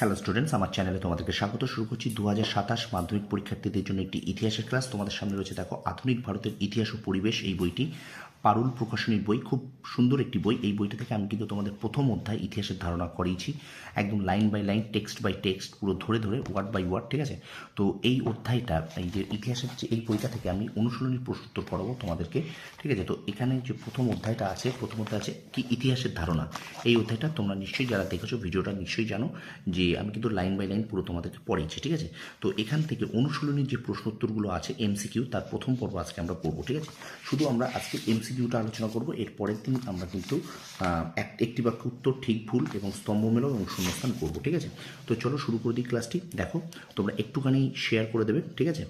Hello students আমার চ্যানেলে তোমাদেরকে স্বাগত। শুরু করছি দু হাজার সাতাশ মাধ্যমিক পরীক্ষার্থীদের জন্য একটি ইতিহাসের ক্লাস তোমাদের সামনে রয়েছে দেখো, আধুনিক ভারতের ইতিহাস ও পরিবেশ এই বইটি। পারুল প্রকাশনীর বই, খুব সুন্দর একটি বই। এই বইটা থেকে আমি কিন্তু তোমাদের প্রথম অধ্যায় ইতিহাসের ধারণা করিয়েছি। একদম line by line, text by text, পুরো ধরে ধরে, ওয়ার্ড বাই ওয়ার্ড, ঠিক আছে? তো এই অধ্যায়টা, এই যে ইতিহাসের যে এই বইটা থেকে আমি অনুশীলনী প্রশ্নোত্তর পড়াবো তোমাদেরকে, ঠিক আছে? তো এখানে যে প্রথম অধ্যায়টা আছে, প্রথম অধ্যায় আছে, কি ইতিহাসের ধারণা? এই অধ্যায়টা তোমরা নিশ্চয়ই যারা দেখেছ, ভিডিওটা নিশ্চয়ই জানো যে আমি কিন্তু লাইন বাই লাইন পুরো তোমাদেরকে পড়িয়েছি ঠিক আছে? তো এখান থেকে অনুশীলনীর যে প্রশ্নোত্তরগুলো আছে, এমসিকিউ, তার প্রথম পর্ব আজকে আমরা পড়ব, ঠিক আছে? শুধু আমরা আজকে এমসিকিউটা আলোচনা করব। এর পরের দিন আমরা কিন্তু এক, একটি বাক্য উত্তর, ঠিক ভুল এবং স্তম্ভ মেলন এবং শূন্যস্থান করব, ঠিক আছে? তো চলো শুরু করে দিই ক্লাসটি দেখো, তোমরা একটুখানি শেয়ার করে দেবে, ঠিক আছে?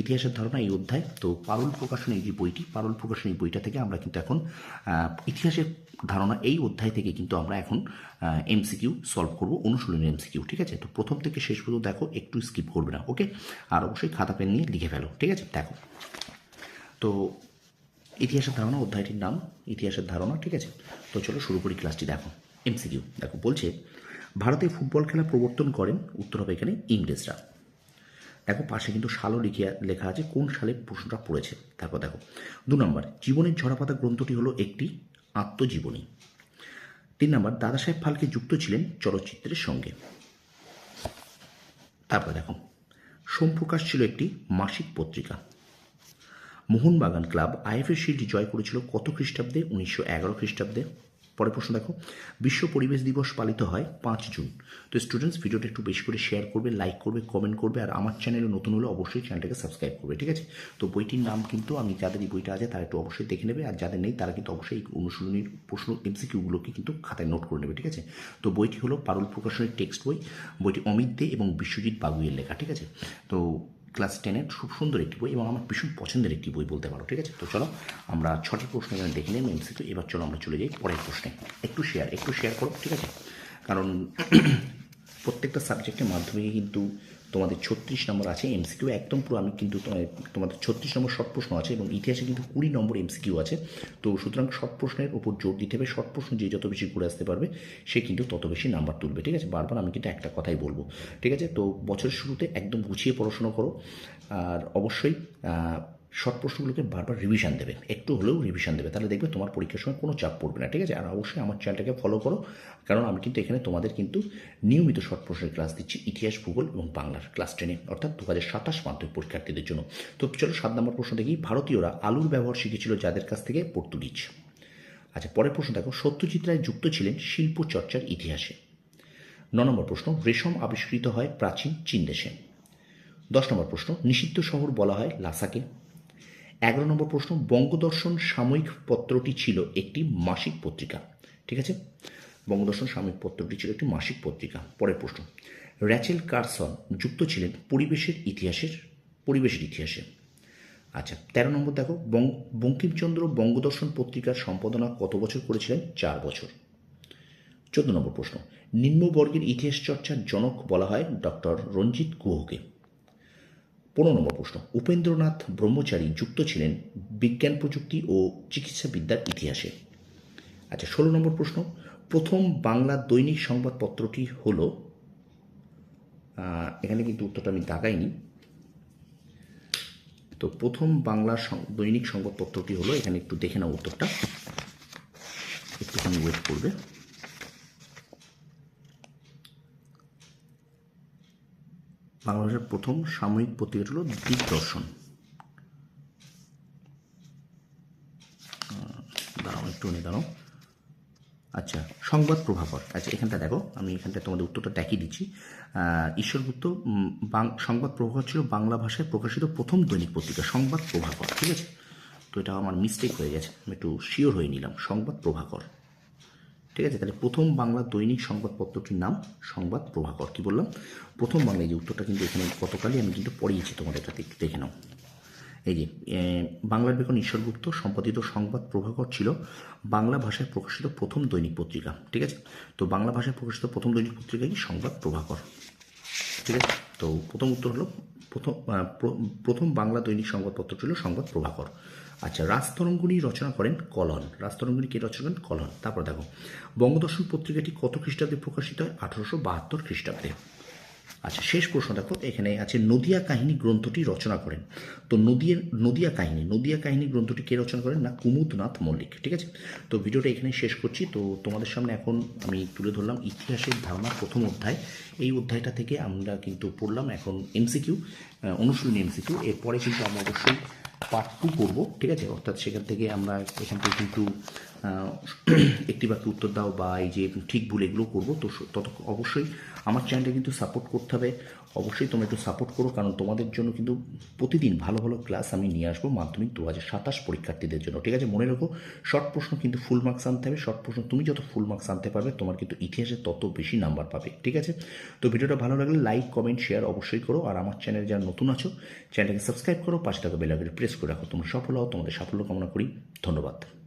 ইতিহাসের ধারণা এই অধ্যায়। তো পারুল প্রকাশনী যে বইটি, পারুল প্রকাশনী বইটা থেকে আমরা কিন্তু এখন ইতিহাসের ধারণা এই অধ্যায় থেকে কিন্তু আমরা এখন এমসিকিউ সলভ করব অনুশীলনের এমসিকিউ ঠিক আছে? তো প্রথম থেকে শেষ পর্যন্ত দেখো, একটু স্কিপ করবে না ওকে আর অবশ্যই খাতা পেন নিয়ে লিখে ফেলো, ঠিক আছে? দেখো। তো ইতিহাসের ধারণা, অধ্যায়টির নাম, ইতিহাসের ধারণা, ঠিক আছে? তো চলো শুরু করি ক্লাসটি, দেখো, এমসিকিউ। দেখো, বলছে, ভারতে ফুটবল খেলা প্রবর্তন করেন, উত্তর হবে এখানে ইংরেজরা। দেখো, পাশে কিন্তু সালও লিখে লেখা আছে, কোন সালে প্রশ্নটা পড়েছে। তারপর দেখো, দু নম্বর, জীবনের ঝরাপাতা গ্রন্থটি হলো একটি আত্মজীবনী। তিন নম্বর, দাদা সাহেব ফালকে যুক্ত ছিলেন চলচ্চিত্রের সঙ্গে। তারপর দেখো, সোমপ্রকাশ ছিল একটি মাসিক পত্রিকা। মোহনবাগান ক্লাব আইএফএ শিল্ড জয় করেছিল কত খ্রিস্টাব্দে? উনিশশো এগারো খ্রিস্টাব্দে। পরে প্রশ্ন দেখো। বিশ্ব পরিবেশ দিবস পালিত হয় পাঁচ জুন। তো স্টুডেন্টস ভিডিওটা একটু বেশি করে শেয়ার করবে লাইক করবে কমেন্ট করবে, আর আমার চ্যানেলে নতুন হলে অবশ্যই চ্যানেলটাকে সাবস্ক্রাইব করবে, ঠিক আছে? তো বইটির নাম কিন্তু, আমি যাদের এই বইটা আছে, তারা একটু অবশ্যই দেখে নেবে, আর যাদের নেই, তারা কিন্তু অবশ্যই অনুশীলনীর প্রশ্ন এমসিকিউগুলোকে কিন্তু খাতায় নোট করে নেবে, ঠিক আছে? তো বইটি হলো পারুল প্রকাশনের টেক্সট বই। বইটি অমিত দে এবং বিশ্বজিৎ বাগুইয়ের লেখা, ঠিক আছে? তো ক্লাস টেনের খুব সুন্দর একটি বই এবং আমার ভীষণ পছন্দের একটি বই বলতে পারো, ঠিক আছে? তো চলো আমরা ছটি প্রশ্ন এখানে দেখে নেব এমসিকিউ এবার চলো আমরা চলে যাই পরের প্রশ্নে। একটু শেয়ার একটু শেয়ার করো, ঠিক আছে? কারণ প্রত্যেকটা সাবজেক্টের মাধ্যমে কিন্তু তোমাদের ছত্রিশ নম্বর আছে এমসিকিউ একদম পুরো আমি কিন্তু তোমাদের ছত্রিশ নম্বর শর্ট প্রশ্ন আছে এবং ইতিহাসে কিন্তু কুড়ি নম্বর এমসিকিউ আছে। তো সুতরাং শর্ট প্রশ্নের উপর জোর দিতে হবে। শর্ট প্রশ্ন যে যত বেশি ঘুরে আসতে পারবে, সে কিন্তু তত বেশি নাম্বার তুলবে। ঠিক আছে? বারবার আমি কিন্তু একটা কথাই বলব। ঠিক আছে? তো বছরের শুরুতে একদম গুছিয়ে পড়াশোনা করো। আর অবশ্যই শর্ট প্রশ্নগুলোকে বারবার রিভিশন দেবে একটু হলেও রিভিশন দেবে। তাহলে দেখবে তোমার পরীক্ষার সময় কোনো চাপ পড়বে না, ঠিক আছে? আর অবশ্যই আমার চ্যানেলটাকে ফলো করো। কারণ আমি কিন্তু এখানে তোমাদের কিন্তু নিয়মিত শর্ট প্রশ্নের ক্লাস দিচ্ছি, ইতিহাস, ভূগোল এবং বাংলার ক্লাস টেনে অর্থাৎ দু হাজার সাতাশ মাধ্যমিক পরীক্ষার্থীদের জন্য। তো চলো সাত নম্বর প্রশ্ন দেখি। ভারতীয়রা আলুর ব্যবহার শিখেছিল যাদের কাছ থেকে? পর্তুগিজ। আচ্ছা পরের প্রশ্ন দেখো। সত্যজিৎ রায় যুক্ত ছিলেন শিল্প চর্চার ইতিহাসে। ন নম্বর প্রশ্ন। রেশম আবিষ্কৃত হয় প্রাচীন চীন দেশে। দশ নম্বর প্রশ্ন। নিষিদ্ধ শহর বলা হয় লাসাকে। এগারো নম্বর প্রশ্ন, বঙ্গদর্শন সাময়িক পত্রটি ছিল একটি মাসিক পত্রিকা। ঠিক আছে? বঙ্গদর্শন সাময়িক পত্রটি ছিল একটি মাসিক পত্রিকা। পরের প্রশ্ন, র্যাচেল কারসন যুক্ত ছিলেন পরিবেশের ইতিহাসের, পরিবেশের ইতিহাসে। আচ্ছা তেরো নম্বর দেখো বঙ্কিমচন্দ্র বঙ্গদর্শন পত্রিকার সম্পাদনা কত বছর করেছিলেন? চার বছর। চোদ্দ নম্বর প্রশ্ন, নিম্নবর্গের ইতিহাস চর্চার জনক বলা হয় ডক্টর রঞ্জিত গুহকে। পনেরো নম্বর প্রশ্ন। উপেন্দ্রনাথ ব্রহ্মচারী যুক্ত ছিলেন বিজ্ঞান প্রযুক্তি ও চিকিৎসাবিদ্যার ইতিহাসে। আচ্ছা ষোলো নম্বর প্রশ্ন। প্রথম বাংলা দৈনিক সংবাদপত্রটি হল এখানে কিন্তু উত্তরটা আমি দাগাইনি। তো প্রথম বাংলা দৈনিক সংবাদপত্রটি হলো, এখানে একটু দেখে নাও উত্তরটা। একটুখানি ওয়েট করবে। বাংলা ভাষার প্রথম সাময়িক পত্রিকাটি হলো দিগদর্শন। দাঁড়াও, একটু নিয়ে দাঁড়াও। আচ্ছা সংবাদ প্রভাকর আচ্ছা এখানটা দেখো, আমি এখানটা তোমাদের উত্তরটা দেখিয়ে দিচ্ছি। ঈশ্বরগুপ্ত সংবাদ প্রভাকর ছিল বাংলা ভাষায় প্রকাশিত প্রথম দৈনিক পত্রিকা, সংবাদ প্রভাকর, ঠিক আছে? তো এটা আমার মিস্টেক হয়ে গেছে, আমি একটু শিওর হয়ে নিলাম, সংবাদ প্রভাকর। ঠিক আছে? তাহলে প্রথম বাংলা দৈনিক সংবাদপত্রটির নাম সংবাদ প্রভাকর। কি বললাম? প্রথম বাংলায় যে উত্তরটা কিন্তু এখানে গতকালই আমি কিন্তু পড়িয়েছি তোমাদের এটাতে একটু দেখে নাও। এই যে বাংলার বেকন ঈশ্বরগুপ্ত সম্পাদিত সংবাদ প্রভাকর ছিল বাংলা ভাষায় প্রকাশিত প্রথম দৈনিক পত্রিকা, ঠিক আছে? তো বাংলা ভাষায় প্রকাশিত প্রথম দৈনিক পত্রিকা কি সংবাদ প্রভাকর, ঠিক আছে? তো প্রথম উত্তর হলো প্রথম প্রথম বাংলা দৈনিক সংবাদপত্র ছিল সংবাদ প্রভাকর। আচ্ছা রাজতরঙ্গিনী রচনা করেন কলন। রাজতরঙ্গিনী কে রচনা করেন? কলন। তারপর দেখো, বঙ্গদর্শন পত্রিকাটি কত খ্রিস্টাব্দে প্রকাশিত হয়? আঠারোশো বাহাত্তর খ্রিস্টাব্দে। আচ্ছা শেষ প্রশ্ন দেখো, এখানে আছে নদিয়া কাহিনী গ্রন্থটি রচনা করেন। তো নদিয়া নদিয়া কাহিনী নদিয়া কাহিনী গ্রন্থটি কে রচনা করেন? না, কুমুদনাথ মল্লিক, ঠিক আছে? তো ভিডিওটা এখানে শেষ করছি। তো তোমাদের সামনে এখন আমি তুলে ধরলাম ইতিহাসের ধারণা প্রথম অধ্যায়। এই অধ্যায়টা থেকে আমরা কিন্তু পড়লাম এখন এমসিকিউ অনুশীলনী এমসিকিউ। এরপরে কিন্তু আমরা অবশ্যই পার্ট টু করব, ঠিক আছে? অর্থাৎ সেখান থেকে আমরা এখান থেকে কিন্তু একটি বাক্য উত্তর দাও বা এই যে ঠিক ভুল এগুলো করব। তো তত অবশ্যই আমার চ্যানেলটা কিন্তু সাপোর্ট করতে হবে। অবশ্যই তোমরা একটু সাপোর্ট করো, কারণ তোমাদের জন্য কিন্তু প্রতিদিন ভালো ভালো ক্লাস আমি নিয়ে আসব মাধ্যমিক দু হাজার সাতাশ পরীক্ষার্থীদের জন্য, ঠিক আছে? মনে রাখো শর্ট প্রশ্ন কিন্তু ফুল মার্কস আনতে হবে। শর্ট প্রশ্ন তুমি যত ফুল মার্কস আনতে পারবে, তোমার কিন্তু ইতিহাসে তত বেশি নাম্বার পাবে, ঠিক আছে? তো ভিডিওটা ভালো লাগলে লাইক কমেন্ট শেয়ার অবশ্যই করো। আর আমার চ্যানেলে যারা নতুন আছো চ্যানেলটাকে সাবস্ক্রাইব করো পাঁচ টাকা বেলাকে প্রেস করে রাখো। তোমরা সফল হও তোমাদের সাফল্য কামনা করি। ধন্যবাদ।